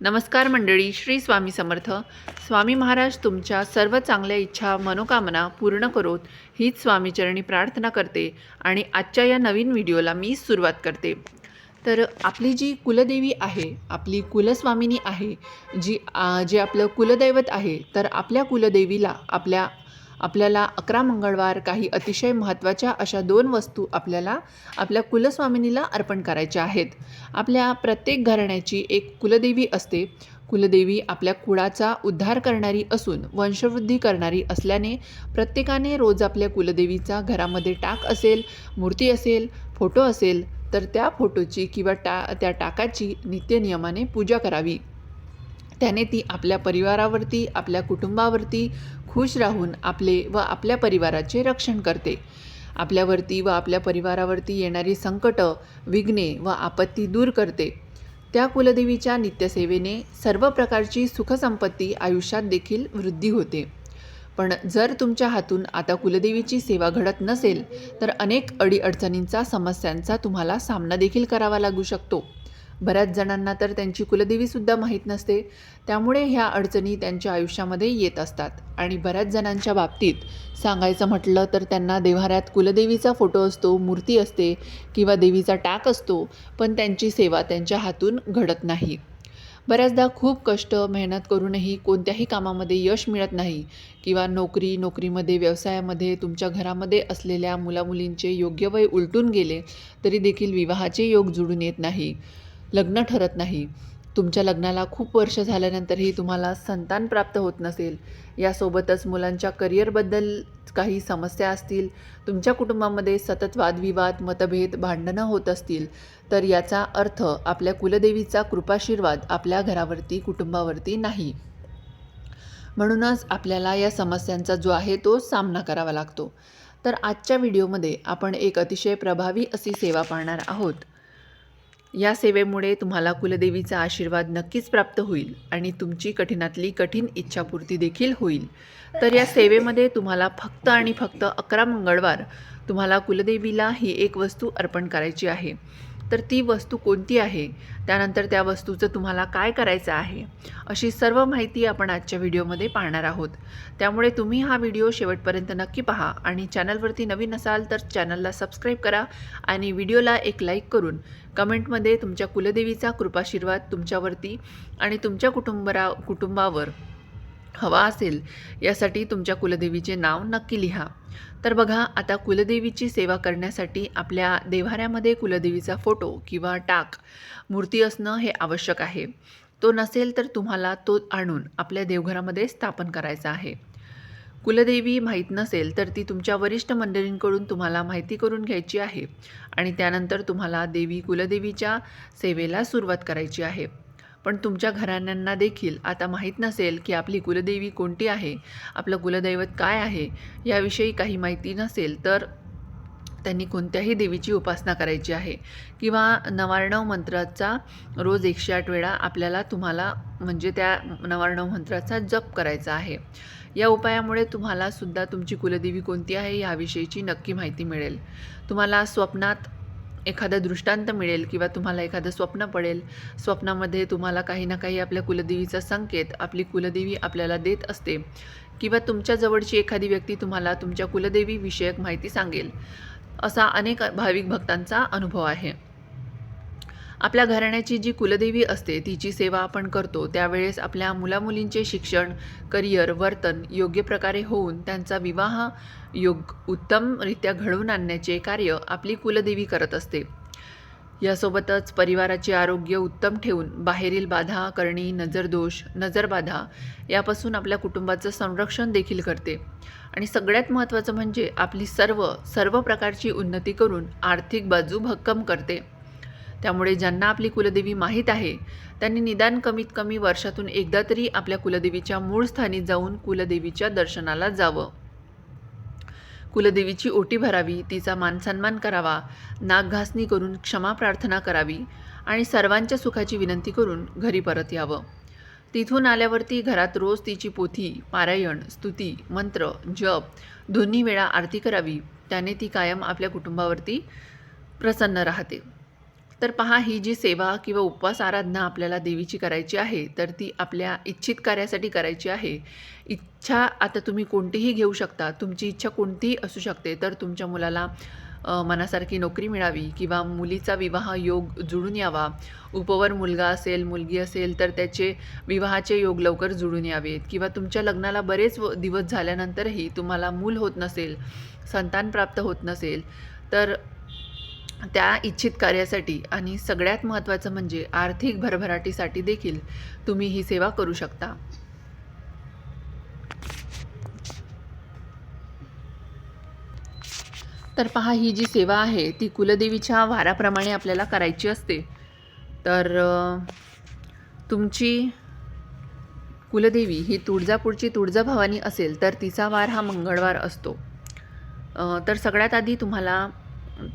नमस्कार मंडळी श्री स्वामी समर्थ. स्वामी महाराज तुमच्या सर्व चांगल्या इच्छा मनोकामना पूर्ण करोत हीच स्वामीचरणी प्रार्थना करते आणि आजच्या या नवीन व्हिडिओला मी सुरुवात करते. तर आपली जी कुलदेवी आहे आपली कुलस्वामिनी आहे जी जे आपलं कुलदैवत आहे तर आपल्या कुलदेवीला आपल्या आपल्याला अकरा मंगळवार काही अतिशय महत्त्वाच्या अशा दोन वस्तू आपल्याला आपल्या कुलस्वामिनीला अर्पण करायच्या आहेत. आपल्या प्रत्येक घराण्याची एक कुलदेवी असते. कुलदेवी आपल्या कुळाचा उद्धार करणारी असून वंशवृद्धी करणारी असल्याने प्रत्येकाने रोज आपल्या कुलदेवीचा घरामध्ये टाक असेल मूर्ती असेल फोटो असेल तर त्या फोटोची किंवा टा त्या टाकाची नित्यनियमाने पूजा करावी. त्याने ती आपल्या परिवारावरती आपल्या कुटुंबावरती खुश राहून आपले व आपल्या परिवाराचे रक्षण करते. आपल्यावरती व आपल्या परिवारावरती येणारी संकटं विघ्ने व आपत्ती दूर करते. त्या कुलदेवीच्या नित्यसेवेने सर्व प्रकारची सुखसंपत्ती आयुष्यात देखील वृद्धी होते. पण जर तुमच्या हातून आता कुलदेवीची सेवा घडत नसेल तर अनेक अडीअडचणींचा समस्यांचा तुम्हाला सामना देखील करावा लागू शकतो. बऱ्याच जणांना तर त्यांची कुलदेवीसुद्धा माहीत नसते. त्यामुळे ह्या अडचणी त्यांच्या आयुष्यामध्ये येत असतात. आणि बऱ्याच जणांच्या बाबतीत सांगायचं म्हटलं तर त्यांना देव्हाऱ्यात कुलदेवीचा फोटो असतो मूर्ती असते किंवा देवीचा टाक असतो पण त्यांची सेवा त्यांच्या हातून घडत नाही. बऱ्याचदा खूप कष्ट मेहनत करूनही कोणत्याही कामामध्ये यश मिळत नाही किंवा नोकरी नोकरीमध्ये व्यवसायामध्ये तुमच्या घरामध्ये असलेल्या मुलामुलींचे योग्य वय उलटून गेले तरी देखील विवाहाचे योग जुळून येत नाही. लग्न ठरत नाही. तुमच्या लग्नाला खूप वर्ष झाल्यानंतरही तुम्हाला संतान प्राप्त होत नसेल. यासोबतच मुलांच्या करिअरबद्दल काही समस्या असतील तुमच्या कुटुंबामध्ये सतत वादविवाद मतभेद भांडणं होत असतील तर याचा अर्थ आपल्या कुलदेवीचा कृपाशीर्वाद आपल्या घरावरती कुटुंबावरती नाही. म्हणूनच आपल्याला या समस्यांचा जो आहे तो सामना करावा लागतो. तर आजच्या व्हिडिओमध्ये आपण एक अतिशय प्रभावी अशी सेवा पाहणार आहोत. या सेवेमुळे तुम्हाला कुलदेवीचा आशीर्वाद नक्कीच प्राप्त होईल आणि तुमची कठीणातली कठीण इच्छापूर्ती देखील होईल. तर या सेवेमध्ये तुम्हाला फक्त आणि फक्त अकरा मंगळवार तुम्हाला कुलदेवीला ही एक वस्तू अर्पण करायची आहे. तर ती वस्तू कोणती आहे? त्यानंतर त्या वस्तूचं तुम्हाला काय करायचं आहे? अशी सर्व माहिती आपण आजच्या व्हिडिओमध्ये पाहणार आहोत. त्यामुळे तुम्ही हा व्हिडिओ शेवटपर्यंत नक्की पहा आणि चॅनलवरती नवीन असाल तर चॅनलला सबस्क्राईब करा आणि व्हिडिओला एक लाईक करून कमेंटमध्ये तुमच्या कुलदेवीचा कृपाशीर्वाद तुमच्यावरती आणि तुमच्या कुटुंबरा कुटुंबावर हवा असेल यासाठी तुमच्या कुलदेवीचे नाव नक्की लिहा. तर बघा आता कुलदेवीची सेवा करण्यासाठी आपल्या देव्हाऱ्यामध्ये कुलदेवीचा फोटो किंवा टाक मूर्ती असणं हे आवश्यक आहे. तो नसेल तर तुम्हाला तो आणून आपल्या देवघरामध्ये स्थापन करायचा आहे. कुलदेवी माहीत नसेल तर ती तुमच्या वरिष्ठ मंडळींकडून तुम्हाला माहिती करून घ्यायची आहे आणि त्यानंतर तुम्हाला देवी कुलदेवीच्या सेवेला सुरुवात करायची आहे. पण तुमच्या घराण्यांना देखील आता माहीत नसेल की आपली कुलदेवी कोणती आहे आपलं कुलदैवत काय आहे याविषयी काही माहिती नसेल तर त्यांनी कोणत्याही देवीची उपासना करायची आहे. किंवा नवार्णव मंत्राचा रोज एकशे आठ वेळा आपल्याला तुम्हाला म्हणजे त्या नवार्णव मंत्राचा जप करायचा आहे. या उपायामुळे तुम्हाला सुद्धा तुमची कुलदेवी कोणती आहे याविषयीची नक्की माहिती मिळेल. तुम्हाला स्वप्नात एखादं दृष्टांत मिळेल किंवा तुम्हाला एखादं स्वप्न पडेल स्वप्नामध्ये तुम्हाला काही ना काही आपल्या कुलदेवीचा संकेत आपली कुलदेवी आपल्याला देत असते किंवा तुमच्या जवळची एखादी व्यक्ती तुम्हाला तुमच्या कुलदेवीविषयक माहिती सांगेल. असा अनेक भाविक भक्तांचा अनुभव आहे. आपल्या घराण्याची जी कुलदेवी असते तिची सेवा आपण करतो. त्यावेळेस आपल्या मुलामुलींचे शिक्षण करिअर वर्तन योग्य प्रकारे होऊन त्यांचा विवाह योग उत्तमरित्या घडवून आणण्याचे कार्य आपली कुलदेवी करत असते. यासोबतच परिवाराचे आरोग्य उत्तम ठेवून बाहेरील बाधा करणी नजरदोष नजरबाधा यापासून आपल्या कुटुंबाचं संरक्षण देखील करते. आणि सगळ्यात महत्त्वाचं म्हणजे आपली सर्व सर्व प्रकारची उन्नती करून आर्थिक बाजू भक्कम करते. त्यामुळे ज्यांना आपली कुलदेवी माहीत आहे त्यांनी निदान कमीत कमी वर्षातून एकदा तरी आपल्या कुलदेवीच्या मूळ स्थानी जाऊन कुलदेवीच्या दर्शनाला जावं. कुलदेवीची ओटी भरावी तिचा मानसन्मान करावा नागघासणी करून क्षमा प्रार्थना करावी आणि सर्वांच्या सुखाची विनंती करून घरी परत यावं. तिथून आल्यावरती घरात रोज तिची पोथी पारायण स्तुती मंत्र जप दोन्ही वेळा आरती करावी. त्याने ती कायम आपल्या कुटुंबावरती प्रसन्न राहते. तर पहा ही जी सेवा किंवा उपवास आराधना आपल्याला देवीची करायची आहे तर ती आपल्या इच्छित कार्यासाठी करायची आहे. इच्छा आता तुम्ही कोणतीही घेऊ शकता. तुमची इच्छा कोणतीही असू शकते तर तुमच्या मुलाला मनासारखी नोकरी मिळावी किंवा मुलीचा विवाह योग जुळून यावा. उपवर मुलगा असेल मुलगी असेल तर त्याचे विवाहाचे योग लवकर जुळून यावेत. किंवा तुमच्या लग्नाला बरेच व- दिवस झाल्यानंतरही तुम्हाला मूल होत नसेल संतान प्राप्त होत नसेल तर त्या इच्छित कार्यासाठी आणि सगळ्यात महत्त्वाचं म्हणजे आर्थिक भरभराटीसाठी देखील तुम्ही ही सेवा करू शकता. तर पहा ही जी सेवा आहे ती कुलदेवीच्या वाराप्रमाणे आपल्याला करायची असते. तर तुमची कुलदेवी ही तुळजापूरची तुळजाभवानी असेल तर तिचा वार हा मंगळवार असतो. तर सगळ्यात आधी तुम्हाला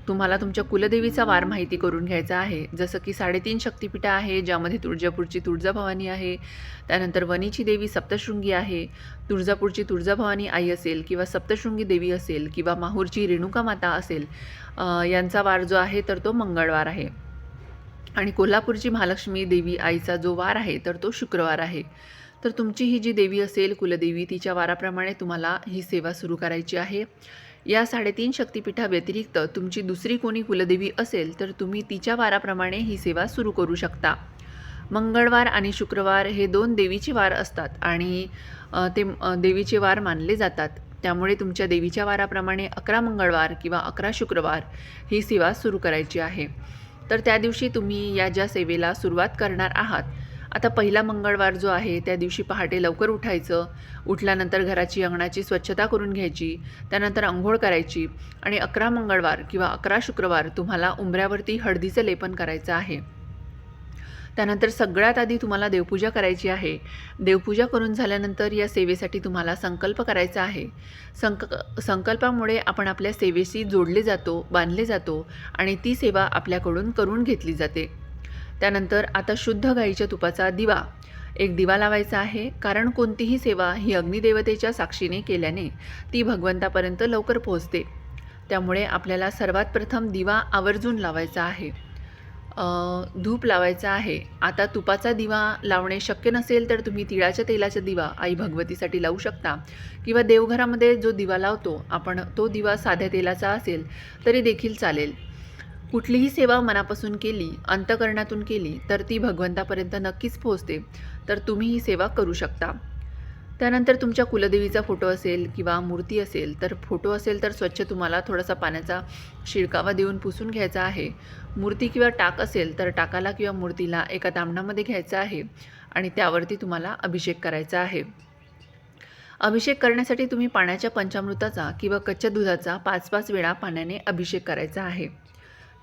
तुम्हाला तुमच्या कुलदेवीचा वार माहिती करून घ्यायचा आहे. जसं की साडेतीन शक्तिपीठं आहे ज्यामध्ये तुळजापूरची तुळजाभवानी आहे. त्यानंतर वनीची देवी सप्तशृंगी आहे. तुळजापूरची तुळजाभवानी आई असेल किंवा सप्तशृंगी देवी असेल किंवा माहूरची रेणुका माता असेल यांचा वार जो आहे तर तो मंगळवार आहे. आणि कोल्हापूरची महालक्ष्मी देवी आईचा जो वार आहे तर तो शुक्रवार आहे. तर तुमची ही जी देवी असेल कुलदेवी तिच्या वाराप्रमाणे तुम्हाला ही सेवा सुरू करायची आहे. या साडेतीन शक्तिपीठाव्यतिरिक्त तुमची दुसरी कोणी कुलदेवी असेल तर तुम्ही तिच्या वाराप्रमाणे ही सेवा सुरू करू शकता. मंगळवार आणि शुक्रवार हे दोन देवीचे वार असतात आणि ते देवीचे वार मानले जातात. त्यामुळे तुमच्या देवीच्या वाराप्रमाणे अकरा मंगळवार किंवा अकरा शुक्रवार ही सेवा सुरू करायची आहे. तर त्या दिवशी तुम्ही या ज्या सेवेला सुरुवात करणार आहात आता पहिला मंगळवार जो आहे त्या दिवशी पहाटे लवकर उठायचं उठल्यानंतर घराची अंगणाची स्वच्छता करून घ्यायची त्यानंतर आंघोळ करायची आणि अकरा मंगळवार किंवा अकरा शुक्रवार तुम्हाला उंबऱ्यावरती हळदीचं लेपन करायचं आहे. त्यानंतर सगळ्यात आधी तुम्हाला देवपूजा करायची आहे. देवपूजा करून झाल्यानंतर या सेवेसाठी तुम्हाला संकल्प करायचा आहे. संक संकल्पामुळे आपण आपल्या सेवेशी जोडले जातो बांधले जातो आणि ती सेवा आपल्याकडून करून घेतली जाते. त्यानंतर आता शुद्ध गाईच्या तुपाचा दिवा. एक दिवा लावायचा आहे कारण कोणतीही सेवा ही अग्निदेवतेच्या साक्षीने केल्याने ती भगवंतापर्यंत लवकर पोहोचते. त्यामुळे आपल्याला सर्वात प्रथम दिवा आवर्जून लावायचा आहे. धूप लावायचा आहे. आता तुपाचा दिवा लावणे शक्य नसेल तर तुम्ही तिळाच्या तेलाचा दिवा आई भगवतीसाठी लावू शकता. किंवा देवघरामध्ये जो दिवा लावतो आपण तो दिवा साध्या तेलाचा असेल तरी देखील चालेल. कुठलीही सेवा मनापासून केली अंतकरणातून केली तर ती भगवंतापर्यंत नक्कीच पोहोचते. तर तुम्ही ही सेवा करू शकता. त्यानंतर तुमच्या कुलदेवीचा फोटो असेल किंवा मूर्ती असेल तर फोटो असेल तर स्वच्छ तुम्हाला थोडासा पाण्याचा शिडकावा देऊन पुसून घ्यायचा आहे. मूर्ती किंवा टाक असेल तर टाकाला किंवा मूर्तीला एका तांबणामध्ये घ्यायचं आहे आणि त्यावरती तुम्हाला अभिषेक करायचा आहे. अभिषेक करण्यासाठी तुम्ही पाण्याच्या पंचामृताचा किंवा कच्च्या दुधाचा पाच पाच वेळा पाण्याने अभिषेक करायचा आहे.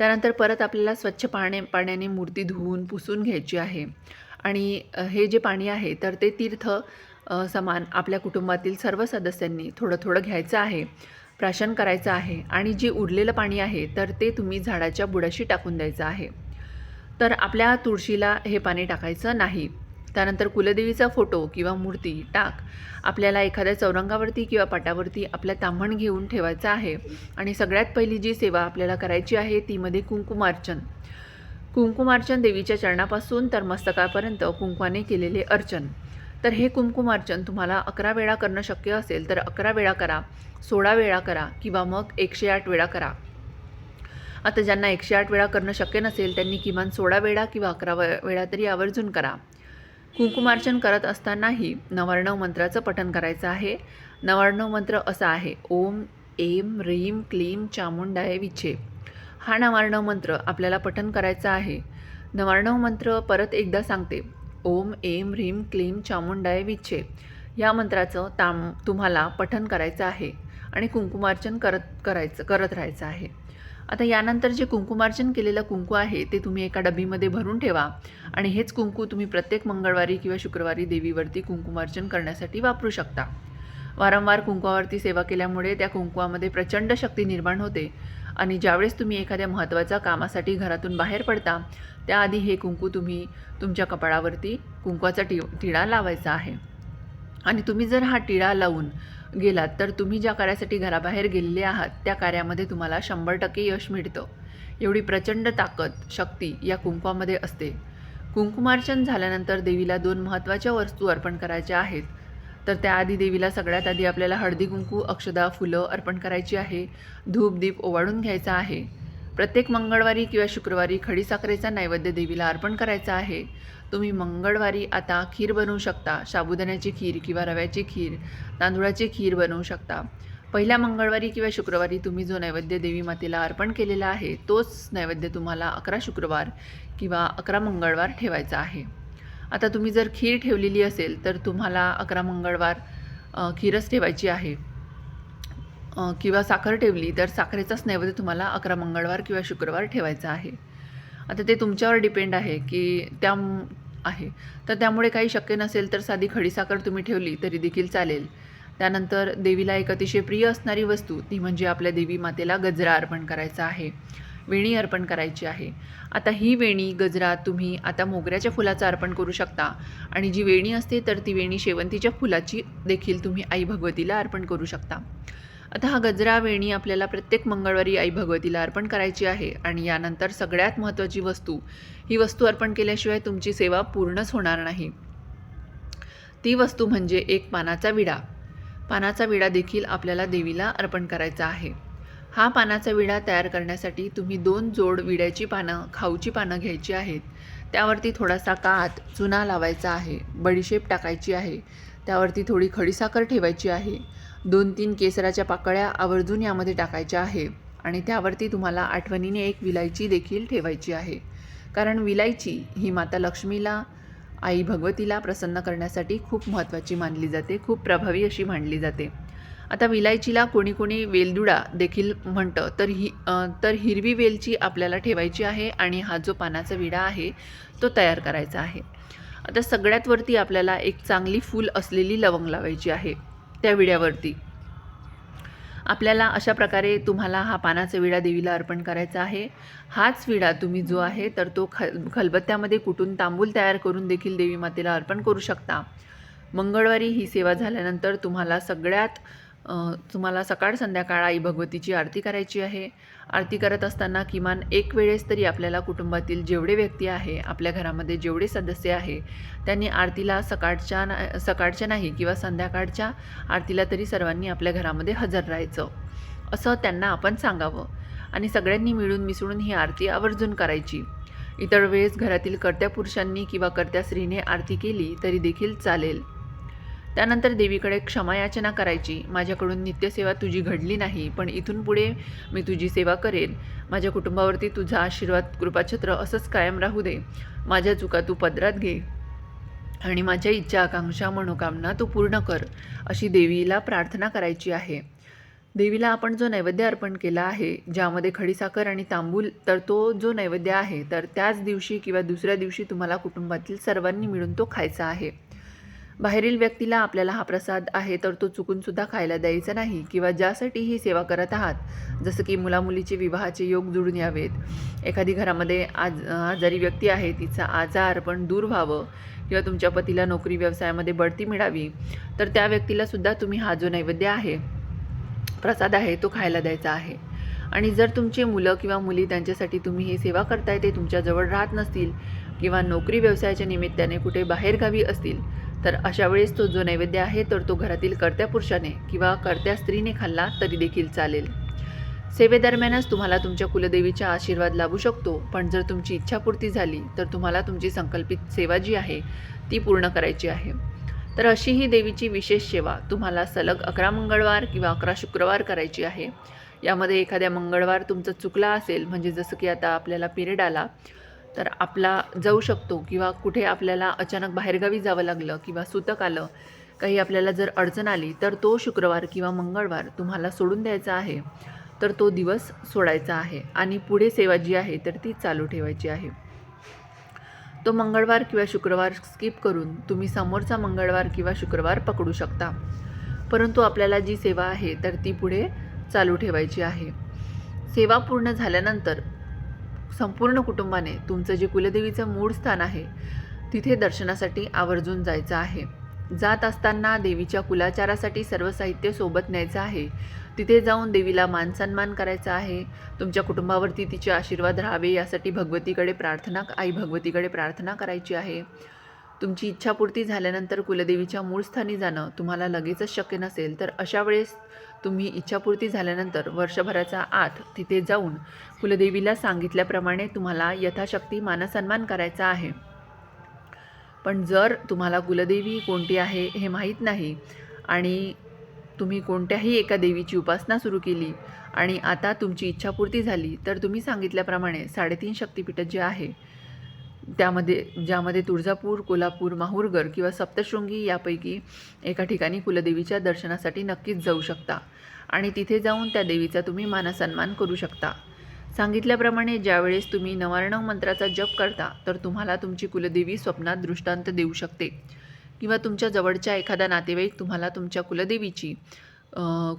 त्यानंतर परत आपल्याला स्वच्छ पाण्या पाण्याने मूर्ती धुवून पुसून घ्यायची आहे. आणि हे जे पाणी आहे तर ते तीर्थ समान आपल्या कुटुंबातील सर्व सदस्यांनी थोडं थोडं घ्यायचं आहे प्राशन करायचं आहे आणि जे उरलेलं पाणी आहे तर ते तुम्ही झाडाच्या बुडाशी टाकून द्यायचं आहे. तर आपल्या तुळशीला हे पाणी टाकायचं नाही. त्यानंतर कुलदेवीचा फोटो किंवा मूर्ती टाक. आपल्याला एखाद्या चौरंगावरती किंवा पाटावरती आपल्या तांभण घेऊन ठेवायचा आहे. आणि सगळ्यात पहिली जी सेवा आपल्याला करायची आहे ती मध्ये कुंकुमार्चन. कुंकुमार्चन देवीच्या चरणापासून तर मस्तकापर्यंत कुंकवाने केलेले अर्चन. तर हे कुंकुमार्चन तुम्हाला अकरा वेळा करणं शक्य असेल तर अकरा वेळा करा सोळा वेळा करा किंवा मग एकशे आठ वेळा करा. आता ज्यांना एकशे आठ वेळा करणं शक्य नसेल त्यांनी किमान सोळा वेळा किंवा अकरा वेळा तरी आवर्जून करा. कुंकुमार्चन करत असतानाही नवर्णव मंत्राचं पठण करायचं आहे. नवर्णव मंत्र असा आहे ओम एम रीम क्लीम चामुंडाय विछे. हा नवार्णव मंत्र आपल्याला पठण करायचा आहे. नवार्णव मंत्र परत एकदा सांगते ओम एम ह्रीम क्लीम चामुंडाय विच्छे या मंत्राचं ताम तुम्हाला पठण करायचं आहे आणि कुंकुमार्चन करत करायचं करत राहायचं आहे. आता यानंतर जे कुंकुमार्चन केलेलं कुंकू आहे ते तुम्ही एका डबीमध्ये भरून ठेवा. आणि हेच कुंकू तुम्ही प्रत्येक मंगळवारी किंवा शुक्रवारी देवीवरती कुंकुमार्चन करण्यासाठी वापरू शकता. वारंवार कुंकवावरती सेवा केल्यामुळे त्या कुंकुवामध्ये प्रचंड शक्ती निर्माण होते. आणि ज्यावेळेस तुम्ही एखाद्या महत्त्वाच्या कामासाठी घरातून बाहेर पडता त्याआधी हे कुंकू तुम्ही तुमच्या कपाळावरती कुंकवाचा टि टिळा लावायचा आहे. आणि तुम्ही जर हा टिळा लावून गेलात तर तुम्ही ज्या कार्यासाठी घराबाहेर गेलेले आहात त्या कार्यामध्ये तुम्हाला शंभर टक्के यश मिळतं. एवढी प्रचंड ताकद शक्ती या कुंकवामध्ये असते. कुंकुमार्चन झाल्यानंतर देवीला दोन महत्त्वाच्या वस्तू अर्पण करायच्या आहेत. तर त्याआधी देवीला सगळ्यात आधी आपल्याला हळदी कुंकू अक्षदा फुलं अर्पण करायची आहे. धूप दीप ओवाळून घ्यायचा आहे. प्रत्येक मंगळवारी किंवा शुक्रवारी खडीसाखरेचा नैवेद्य देवीला अर्पण करायचा आहे. तुम्ही मंगळवारी आता खीर बनवू शकता. साबुदाण्याची खीर किंवा रव्याची खीर तांदूळाची खीर बनवू शकता. पहिल्या मंगळवारी किंवा शुक्रवारी तुम्ही जो नैवेद्य देवी मातेला अर्पण केलेला आहे तोच नैवेद्य तुम्हाला अकरा शुक्रवार किंवा अकरा मंगळवार ठेवायचा आहे. आता तुम्ही जर खीर ठेवलेली असेल तर तुम्हाला अकरा मंगळवार खीरच ठेवायची आहे. किंवा साखर ठेवली तर साखरेचाच नैवेद्य तुम्हाला अकरा मंगळवार किंवा शुक्रवार ठेवायचा आहे. आता ते तुमच्यावर डिपेंड आहे की त्या आहे. तर त्यामुळे काही शक्य नसेल तर साधी खडीसाखर तुम्ही ठेवली तरी देखील चालेल. त्यानंतर देवीला एक अतिशय प्रिय असणारी वस्तू ती म्हणजे आपल्या देवी मातेला गजरा अर्पण करायचा आहे. वेणी अर्पण करायची आहे. आता ही वेणी गजरा तुम्ही आता मोगऱ्याच्या फुलाचं अर्पण करू शकता. आणि जी वेणी असते तर ती वेणी शेवंतीच्या फुलाची देखील तुम्ही आई भगवतीला अर्पण करू शकता. आता हा गजरा वेणी आपल्याला प्रत्येक मंगळवारी आई भगवतीला अर्पण करायची आहे आणि यानंतर सगळ्यात महत्त्वाची वस्तू ही वस्तू अर्पण केल्याशिवाय तुमची सेवा पूर्णच होणार नाही. ती वस्तू म्हणजे एक पानाचा विडा. पानाचा विडा देखील आपल्याला देवीला अर्पण करायचा आहे. हा पानाचा विडा तयार करण्यासाठी तुम्ही दोन जोड विड्याची पानं खाऊची पानं घ्यायची आहेत. त्यावरती थोडासा कात चुना लावायचा आहे बडीशेप टाकायची आहे. त्यावरती थोडी खडीसाखर ठेवायची आहे. दोन तीन केसराच्या पाकळ्या आवर्जून यामध्ये टाकायच्या आहे आणि त्यावरती तुम्हाला आठवणीने एक विलायची देखील ठेवायची आहे. कारण विलायची ही माता लक्ष्मीला आई भगवतीला प्रसन्न करण्यासाठी खूप महत्त्वाची मानली जाते खूप प्रभावी अशी मानली जाते. आता विलायचीला कोणी कोणी वेलदुडा देखील म्हणतं तर ही तर हिरवी वेलची आपल्याला ठेवायची आहे आणि हा जो पानाचा विडा आहे तो तयार करायचा आहे. आता सगळ्यात वरती आपल्याला एक चांगली फूल असलेली लवंग लावायची आहे. त्या विड्यावरती. आपल्याला अशा प्रकारे तुम्हाला हा पानाचा विडा देवीला अर्पण करायचा आहे. हाच विडा तुम्ही जो आहे तर तो ख खलबत्त्यामध्ये कुटून तांबूल तयार करून देखील देवी मातेला अर्पण करू शकता. मंगळवारी ही सेवा झाल्यानंतर तुम्हाला सगळ्यात तुम्हाला सकाळ संध्याकाळ आई भगवतीची आरती करायची आहे. आरती करत असताना किमान एक वेळेस तरी आपल्याला कुटुंबातील जेवढे व्यक्ती आहे आपल्या घरामध्ये जेवढे सदस्य आहे त्यांनी आरतीला सकाळच्या ना सकाळच्या नाही किंवा संध्याकाळच्या आरतीला तरी सर्वांनी आपल्या घरामध्ये हजर राहायचं. असं त्यांना आपण सांगावं. आणि सगळ्यांनी मिळून मिसळून ही आरती आवर्जून करायची. इतर वेळेस घरातील कर्त्या पुरुषांनी किंवा कर्त्या स्त्रीने आरती केली तरी देखील चालेल. त्यानंतर देवीकडे क्षमायाचना करायची. माझ्याकडून नित्यसेवा तुझी घडली नाही पण इथून पुढे मी तुझी सेवा करेन. माझ्या कुटुंबावरती तुझा आशीर्वाद कृपाछत्र असंच कायम राहू दे. माझ्या चुका तू पदरात घे आणि माझ्या इच्छा आकांक्षा मनोकामना तू पूर्ण कर अशी देवीला प्रार्थना करायची आहे. देवीला आपण जो नैवेद्य अर्पण केला आहे ज्यामध्ये खडीसाखर आणि तांबूल तर तो जो नैवेद्य आहे तर त्याच दिवशी किंवा दुसऱ्या दिवशी तुम्हाला कुटुंबातील सर्वांनी मिळून तो खायचा आहे. बाहेरील व्यक्तीला आपल्याला हा प्रसाद आहे तर तो चुकूनसुद्धा खायला द्यायचा नाही किंवा ज्यासाठी ही सेवा करत आहात जसं की मुलामुलीचे विवाहाचे योग जुळून यावेत. एखादी घरामध्ये आज आजारी व्यक्ती आहे तिचा आजार पण दूर व्हावं किंवा तुमच्या पतीला नोकरी व्यवसायामध्ये बढती मिळावी तर त्या व्यक्तीलासुद्धा तुम्ही हा जो नैवेद्य आहे प्रसाद आहे तो खायला द्यायचा आहे. आणि जर तुमचे मुलं किंवा मुली त्यांच्यासाठी तुम्ही ही सेवा करताय ते तुमच्याजवळ राहत नसतील किंवा नोकरी व्यवसायाच्या निमित्ताने कुठे बाहेरगावी असतील तर अशा वेळेस तो जो नैवेद्य आहे तर तो घरातील कर्त्या पुरुषाने किंवा कर्त्या स्त्रीने खाल्ला तरी देखील चालेल. सेवेदरम्यानच तुम्हाला तुमच्या कुलदेवीचा आशीर्वाद लाभू शकतो पण जर तुमची इच्छापूर्ती झाली तर तुम्हाला तुमची संकल्पित सेवा जी आहे ती पूर्ण करायची आहे. तर अशी ही देवीची विशेष सेवा तुम्हाला सलग अकरा मंगळवार किंवा अकरा शुक्रवार करायची आहे. यामध्ये एखाद्या मंगळवार तुमचा चुकला असेल म्हणजे जसं की आता आपल्याला पिरियड आला तर आपला जाऊ शकतो किंवा कुठे आपल्याला अचानक बाहेरगावी जावं लागलं किंवा सुतक आलं काही आपल्याला जर अडचण आली तर तो शुक्रवार किंवा मंगळवार तुम्हाला सोडून द्यायचा आहे. तर तो दिवस सोडायचा आहे आणि पुढे सेवा जी आहे तर ती चालू ठेवायची आहे. तो मंगळवार किंवा शुक्रवार स्किप करून तुम्ही समोरचा मंगळवार किंवा शुक्रवार पकडू शकता. परंतु आपल्याला जी सेवा आहे तर ती पुढे चालू ठेवायची आहे. सेवा पूर्ण झाल्यानंतर संपूर्ण कुटुंबाने तुमचं जे कुलदेवीचं मूळ स्थान आहे तिथे दर्शनासाठी आवर्जून जायचं आहे. जात असताना देवीच्या कुलाचारासाठी सर्व साहित्य सोबत न्यायचं आहे. तिथे जाऊन देवीला मानसन्मान करायचा आहे. तुमच्या कुटुंबावरती तिचे आशीर्वाद राहावे यासाठी भगवतीकडे प्रार्थना आई भगवतीकडे प्रार्थना करायची आहे. तुमची इच्छापूर्ती झाल्यानंतर कुलदेवीच्या मूळ स्थानी जाणं तुम्हाला लगेचच शक्य नसेल तर अशा वेळेस तुम्ही इच्छापूर्ती झाल्यानंतर वर्षभराचा आत तिथे जाऊन कुलदेवीला सांगितल्याप्रमाणे तुम्हाला यथाशक्ती मानसन्मान करायचा आहे. पण जर तुम्हाला कुलदेवी कोणती आहे हे माहीत नाही आणि तुम्ही कोणत्याही एका देवीची उपासना सुरू केली आणि आता तुमची इच्छापूर्ती झाली तर तुम्ही सांगितल्याप्रमाणे साडेतीन शक्तिपीठ जे आहे त्यामध्ये ज्यामध्ये तुळजापूर कोल्हापूर माहूरगड किंवा सप्तशृंगी यापैकी एका ठिकाणी कुलदेवीच्या दर्शनासाठी नक्कीच जाऊ शकता. आणि तिथे जाऊन त्या देवीचा तुम्ही मानसन्मान करू शकता. सांगितल्याप्रमाणे ज्यावेळेस तुम्ही नवार्णव मंत्राचा जप करता तर तुम्हाला तुमची कुलदेवी स्वप्नात दृष्टांत देऊ शकते. किंवा तुमच्या जवळच्या एखादा नातेवाईक तुम्हाला तुमच्या कुलदेवीची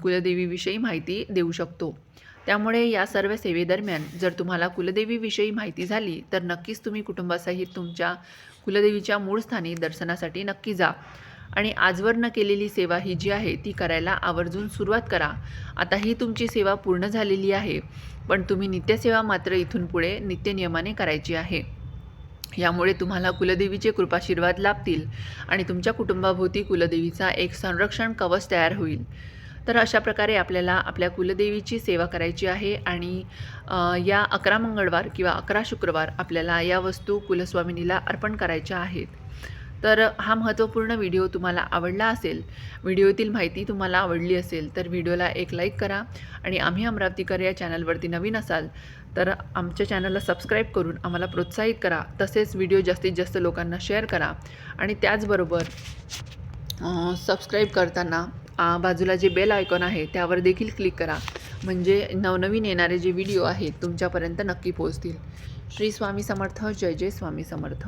कुलदेवीविषयी माहिती देऊ शकतो. त्यामुळे या सर्व सेवेदरम्यान जर तुम्हाला कुलदेवीविषयी माहिती झाली तर नक्कीच तुम्ही कुटुंबासहित तुमच्या कुलदेवीच्या मूळ स्थानी दर्शनासाठी नक्की जा. आणि आजवर न केलेली सेवा ही जी आहे ती करायला आवर्जून सुरुवात करा. आता ही तुमची सेवा पूर्ण झालेली आहे पण तुम्ही नित्यसेवा मात्र इथून पुढे नित्यनियमाने करायची आहे. यामुळे तुम्हाला कुलदेवीचे कृपाशीर्वाद लाभतील आणि तुमच्या कुटुंबाभोवती कुलदेवीचा एक संरक्षण कवच तयार होईल. तर अशा प्रकारे आपल्याला आपल्या कुलदेवीची सेवा करायची आहे आणि या अकरा मंगळवार किंवा अकरा शुक्रवार आपल्याला या वस्तू कुलस्वामिनीला अर्पण करायच्या आहेत. तर हा महत्त्वपूर्ण व्हिडिओ तुम्हाला आवडला असेल व्हिडिओतील माहिती तुम्हाला आवडली असेल तर व्हिडिओला एक लाईक करा आणि आम्ही अमरावतीकर या चॅनलवरती नवीन असाल तर आमच्या चॅनलला सबस्क्राईब करून आम्हाला प्रोत्साहित करा. तसेच व्हिडिओ जास्तीत जास्त लोकांना शेअर करा आणि त्याचबरोबर सबस्क्राईब करताना बाजूला जे बेल आयकॉन आहे त्यावर देखील क्लिक करा. म्हणजे नवनवीन येणारे जे व्हिडिओ आहेत तुमच्यापर्यंत नक्की पोहोचतील. श्री स्वामी समर्थ जय जय स्वामी समर्थ.